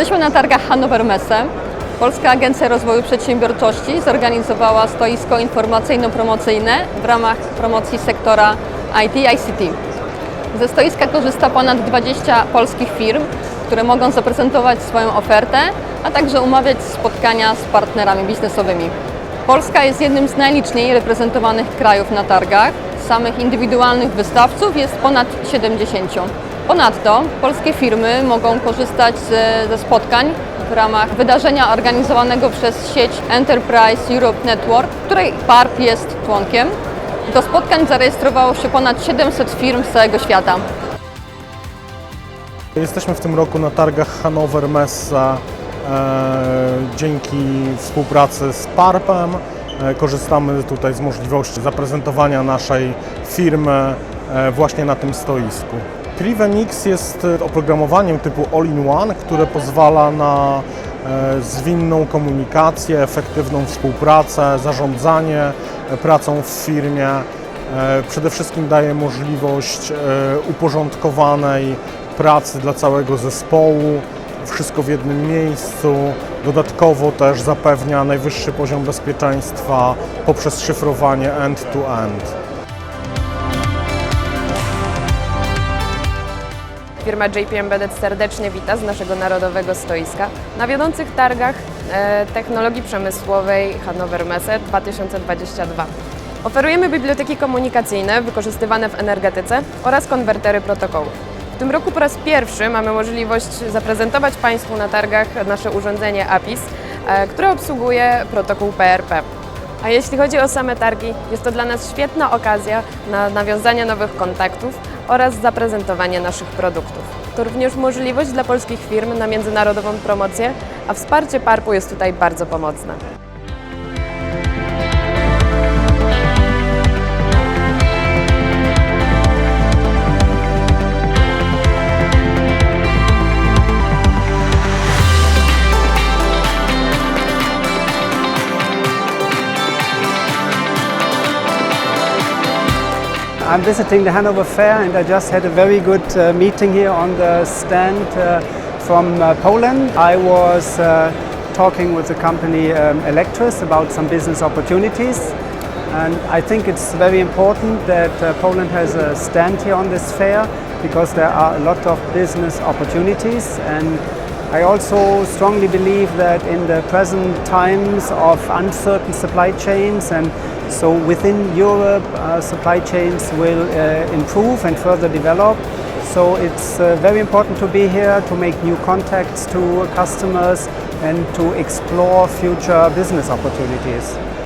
Jesteśmy na targach Hannover Messe. Polska Agencja Rozwoju Przedsiębiorczości zorganizowała stoisko informacyjno-promocyjne w ramach promocji sektora IT ICT. Ze stoiska korzysta ponad 20 polskich firm, które mogą zaprezentować swoją ofertę, a także umawiać spotkania z partnerami biznesowymi. Polska jest jednym z najliczniej reprezentowanych krajów na targach. Samych indywidualnych wystawców jest ponad 70. Ponadto polskie firmy mogą korzystać ze, spotkań w ramach wydarzenia organizowanego przez sieć Enterprise Europe Network, której PARP jest członkiem. Do spotkań zarejestrowało się ponad 700 firm z całego świata. Jesteśmy w tym roku na targach Hannover Messe e, dzięki współpracy z PARP-em. E, korzystamy tutaj z możliwości zaprezentowania naszej firmy e, właśnie na tym stoisku. Crivenix jest e, oprogramowaniem typu all-in-one, które pozwala na e, zwinną komunikację, efektywną współpracę, zarządzanie e, pracą w firmie. Przede wszystkim daje możliwość uporządkowanej pracy dla całego zespołu, wszystko w jednym miejscu. Dodatkowo też zapewnia najwyższy poziom bezpieczeństwa poprzez szyfrowanie end-to-end. Firma JP Embedded serdecznie wita z naszego narodowego stoiska na wiodących targach e, technologii przemysłowej Hannover Messe 2022. Oferujemy biblioteki komunikacyjne wykorzystywane w energetyce oraz konwertery protokołów. W tym roku po raz pierwszy mamy możliwość zaprezentować Państwu na targach nasze urządzenie APIS, e, które obsługuje protokół PRP. A jeśli chodzi o same targi, jest to dla nas świetna okazja na nawiązanie nowych kontaktów oraz zaprezentowanie naszych produktów. To również możliwość dla polskich firm na międzynarodową promocję, a wsparcie PARP-u jest tutaj bardzo pomocne. I'm visiting the Hanover Fair and I just had a very good uh, meeting here on the stand uh, from uh, Poland. I was uh, talking with the company um, Electris about some business opportunities. And I think it's very important that uh, Poland has a stand here on this fair because there are a lot of business opportunities and I also strongly believe that in the present times of uncertain supply chains and so within Europe, uh, supply chains will uh, improve and further develop. So it's uh, very important to be here to make new contacts to customers and to explore future business opportunities.